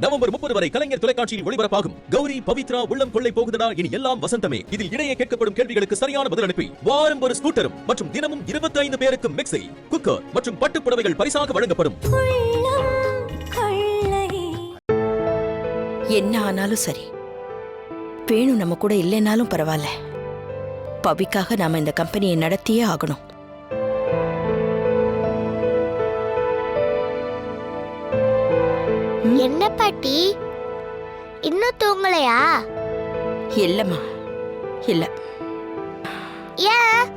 November முப்பது வரை கலைஞர் தொலைக்காட்சியில் ஒளிபரப்பாகும். கௌரி பவித்ரா உள்ளம் கொள்ளை போகுதடா இனி எல்லாம் வசந்தமே. இதில் இடையே கேட்கப்படும் கேள்விகளுக்கு சரியான பதில் அனுப்பி வாரம் ஒரு ஸ்கூட்டரும் மற்றும் தினமும் 25 பேருக்கு மிக்ஸி குக்கர் மற்றும் பட்டு புடவைகள் பரிசாக வழங்கப்படும். என்ன ஆனாலும் சரி. வேணும் நம்ம கூட இல்லைனாலும் பரவாயில்ல. பவிக்காக நாம இந்த கம்பெனியை நடத்தியே ஆகணும். என்ன பாட்டி? இன்னும் தூங்கலையா? இல்லம்மா. இல்ல. ஏன்?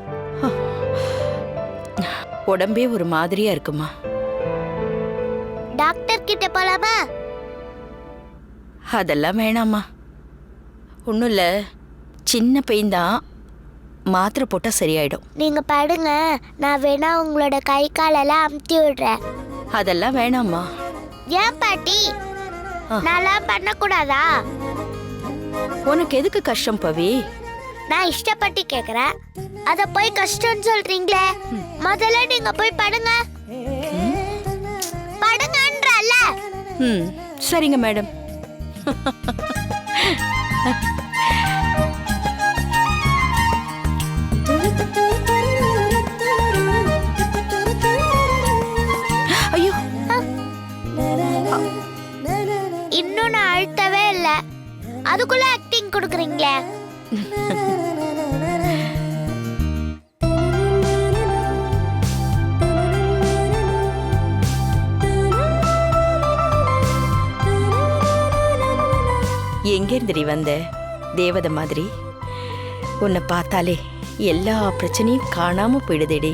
உடம்பே ஒரு மாதிரியா இருக்குமா? டாக்டர் கிட்ட போலாமா? அதெல்லாம் வேணாம்மா. ஒன்றும் இல்லை. சின்ன பெயின் தான். மாத்திரை போட்டால் சரியாயிடும். நீங்க படுங்க. நான் வேணா உங்களோட கை காலெல்லாம் அமுத்தி விடுறேன். அதெல்லாம் வேணாம்மா. ஏன் பாட்டி. நான்லாம் பண்ணக்கூடாதா? உனக்கு எதுக்கு கஷ்டம் பவி? நான் இஷ்டப்பட்டு கேக்குறேன். அத போய் கஷ்டம்னு சொல்றீங்களே? முதல்ல நீங்க போய் படுங்க. படுங்கன்றல்ல. ம். சரிங்க மேடம். அழுத்தவே இல்ல. அதுக்குள்ள ஆக்டிங் கொடுக்குறீங்களே. எங்கேருந்துடி வந்த? தேவதை மாதிரி. உன்னை பார்த்தாலே எல்லா பிரச்சனையும் காணாமல் போயிடுதேடி.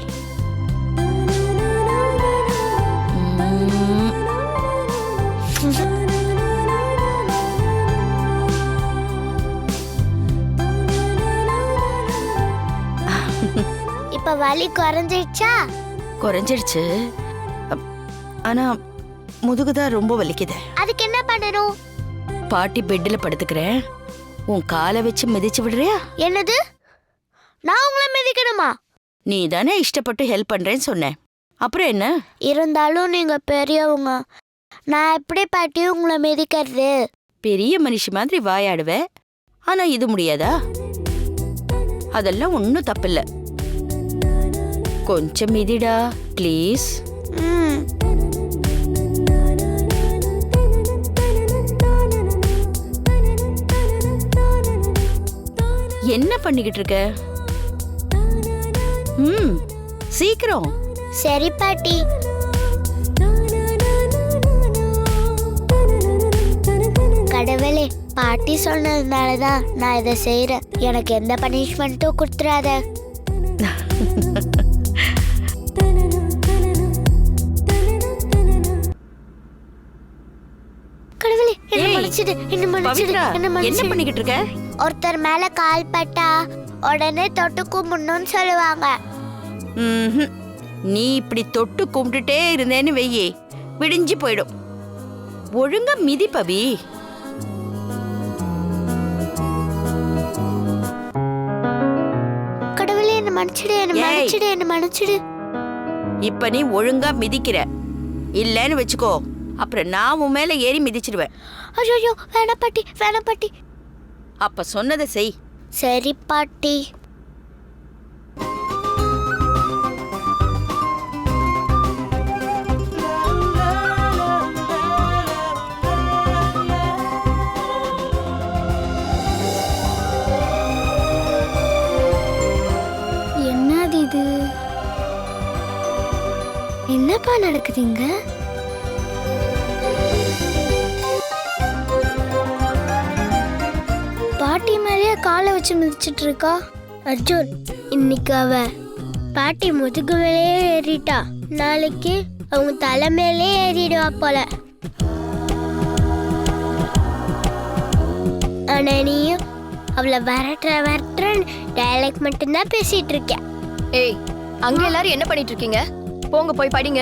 இப்ப வலி குறைஞ்சிடுச்சா குறைஞ்சிடுச்சு ஆனா முதுகுதான் ரொம்ப வலிக்குது. அதுக்கு என்ன பண்ணணும்? பாட்டி பெட்டில் படுத்துக்கிறேன். உன் காலை வச்சு மிதிச்சு விடுறியா? என்னது? நான் உங்களை மிதிக்கணுமா? நீ தானே இஷ்டப்பட்டு ஹெல்ப் பண்றேன்னு சொன்னேன் அப்புறம் என்ன? இருந்தாலும் நீங்க பெரியவங்க. நான் எப்படி பாட்டி உங்களை மிதிக்கிறது? பெரிய மனுஷி மாதிரி வாயாடுவ. ஆனா இது முடியாதா? அதெல்லாம் ஒன்றும் தப்பில்ல. கொஞ்சம் மிதிடா ப்ளீஸ் என்ன பண்ணிக்கிட்டு இருக்க? ம் சீக்கிரம். சரி பாட்டி. கடவுளே பாட்டி சொன்னதுனால தான் நான் இதை செய்யறேன் எனக்கு எந்த பனிஷ்மெண்ட்டும் கொடுத்துறாத. கடவுளே என்ன மன்னிச்சிடு என்ன மன்னிச்சிடு பவித்ரா என்ன என்ன மன்னிச்சிடு. பண்ணிக்கிட்டு இருக்க? ஒருத்தர் மேல கால் பட்டா உடனே தொட்டு கும்பிடணும்னு சொல்லுவாங்க. ம்ஹும். நீ இப்படி தொட்டு கும்பிட்டுட்டே இருந்தேன்னு வெய்யே விடிஞ்சு போயிடும். ஒழுங்கா மிதி பவி. மன்னிச்சிடு என்ன ஏய். மன்னிச்சிடு என்ன மன்னிச்சிடு. இப்ப நீ ஒழுங்கா மிதிக்கிற. இல்லைன்னு வச்சுக்கோ. அப்புறம் நான் உன் மேல ஏறி மிதிச்சிடுவேன் ஐயோ வேணாம் பாட்டி வேணாம் பாட்டி. அப்ப சொன்னதை செய். சரி பாட்டி. என்னப்பா நடக்குதுங்க? பாட்டி மேலேயே காலை வச்சு மிதிச்சிட்டு இருக்கா அர்ஜுன் இன்னைக்கு அவ பாட்டி முதுகு மேலேயே ஏறிட்டா. நாளைக்கு அவங்க தலை மேலேயே ஏறிடுவா போல. ஆனா நீயும் அவளை வரட்டுற வரட்டுறன்னு டைலாக் மட்டும்தான் பேசிட்டு இருக்க. ஏய் அங்க எல்லாரும் என்ன பண்ணிட்டு இருக்கீங்க? போங்க போய் படிங்க.